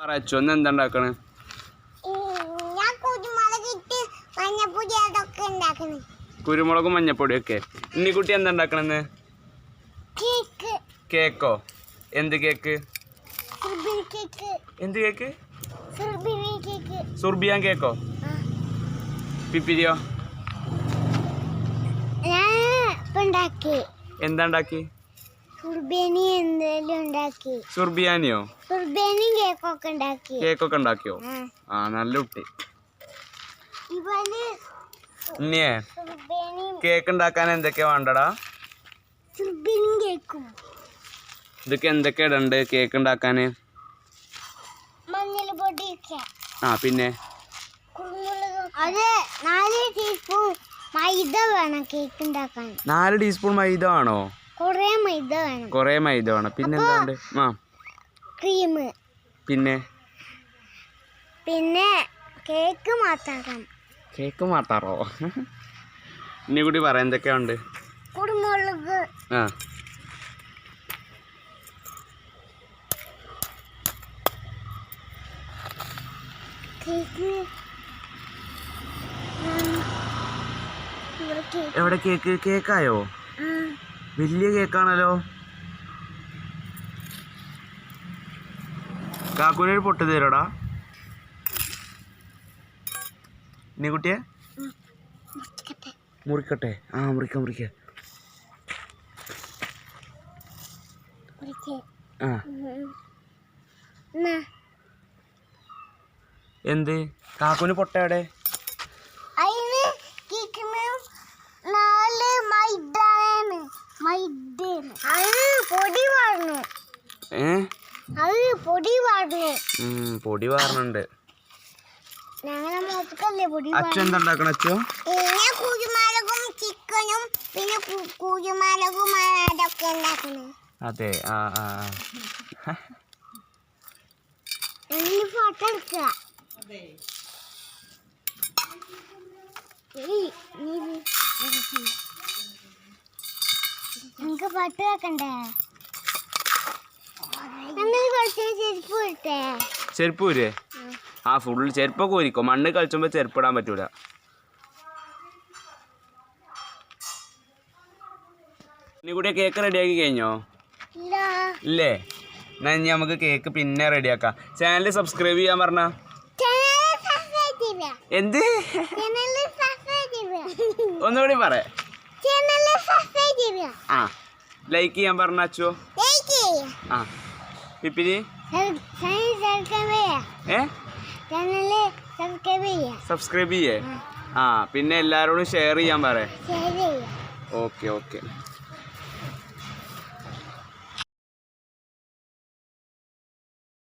പറച്ചു ഒന്ന് എന്താ ഉണ്ടാക്കണേ? കുരുമുളകും മഞ്ഞപ്പൊടിയും ഒക്കെ ഇന്നിക്കുട്ടി എന്താ ഉണ്ടാക്കണെന്ന്? കേക്ക്. എന്ത് കേക്ക്? എന്ത് കേക്ക്? സുർബിയാൻ കേക്കോ? പിപ്പിരിയോ? എന്താ ഉണ്ടാക്കി? സുർബിയാനിയോ? കേക്കൊക്കെ ഉണ്ടാക്കി. കേക്കൊക്കെ ഉണ്ടാക്കിയോ? ആ. നല്ല കുട്ടി. കേക്ക് ഉണ്ടാക്കാൻ എന്തൊക്കെയാ വേണ്ടടാ? ഇതൊക്കെ എന്തൊക്കെ ഇടണ്ട് കേക്ക് ഉണ്ടാക്കാന് ആ പിന്നെ? നാല് ടീസ്പൂൺ മൈദ വേണം കേക്ക് ഉണ്ടാക്കാൻ. നാല് ടീസ്പൂൺ മൈദ ആണോ കുറേ മൈദ വേണം. കുറേ മൈദ വേണം. പിന്നെ എന്താണ്ട് ആ. ക്രീം. പിന്നെ? പിന്നെ കേക്ക് മാത്രം. കേക്ക് മാത്താറോ ഇനി കൂടി പറ എന്തൊക്കെയാ ഉണ്ട് കുരുമുളക്. ആ. എവിടെ കേക്ക്? കേക്കായോ? വലിയ കേക്കാണല്ലോ. കാക്കുനൊരു പൊട്ട് തരോടാ ഇനി കുട്ടിയെ? മുറിക്കട്ടെ. ആ മുറിക്ക മുറിക്ക. ആ. എന്ത്? കാക്കുന് പൊട്ട എവിടെ അതിന് കേക്കിന് നാല് മൈദാണ് മൈദയാണ് അത് പൊടി വാർന്നു ഏ? അത് പൊടി വാർന്നു പൊടി വാർന്നുണ്ട് അച്ഛൻ എന്താ ഉണ്ടാക്കണ അച്ഛോ? പിന്നെ കുരുമുളകും ചിക്കനും പിന്നെ കുരുമുളകും അതൊക്കെ ഉണ്ടാക്കണം. അതെ ആ ആ ഫോട്ടോ എടുക്കുക. പാട്ട് കേക്കണ്ടേ ചെരുപ്പ് ഊരേ ആ ഫുള്ള് ചെരുപ്പൊക്കെ ഊരിക്കോ. മണ്ണ് കളിച്ചുമ്പോൾ ചെരുപ്പ് ഇടാൻ പറ്റൂല. ഇനി കൂടി കേക്ക് റെഡിയാക്കി കഴിഞ്ഞോ? ഇല്ല. എന്നാ ഇനി നമുക്ക് കേക്ക് പിന്നെ റെഡിയാക്കാം ചാനൽ സബ്സ്ക്രൈബ് ചെയ്യാൻ പറഞ്ഞ? എന്ത്? ഒന്നുകൂടി പറ. ചാനൽ സബ്സ്ക്രൈബ് ചെയ്യുക ആ. ലൈക്ക് ചെയ്യാൻ പറഞ്ഞോ ആ. പിപ്പിരി സബ്സ്ക്രൈബ് ചെയ്യേ. ആ. പിന്നെ എല്ലാരോടും ഷെയർ ചെയ്യാൻ പറ ഷെയർ ചെയ്യുക ഓക്കെ ഓക്കെ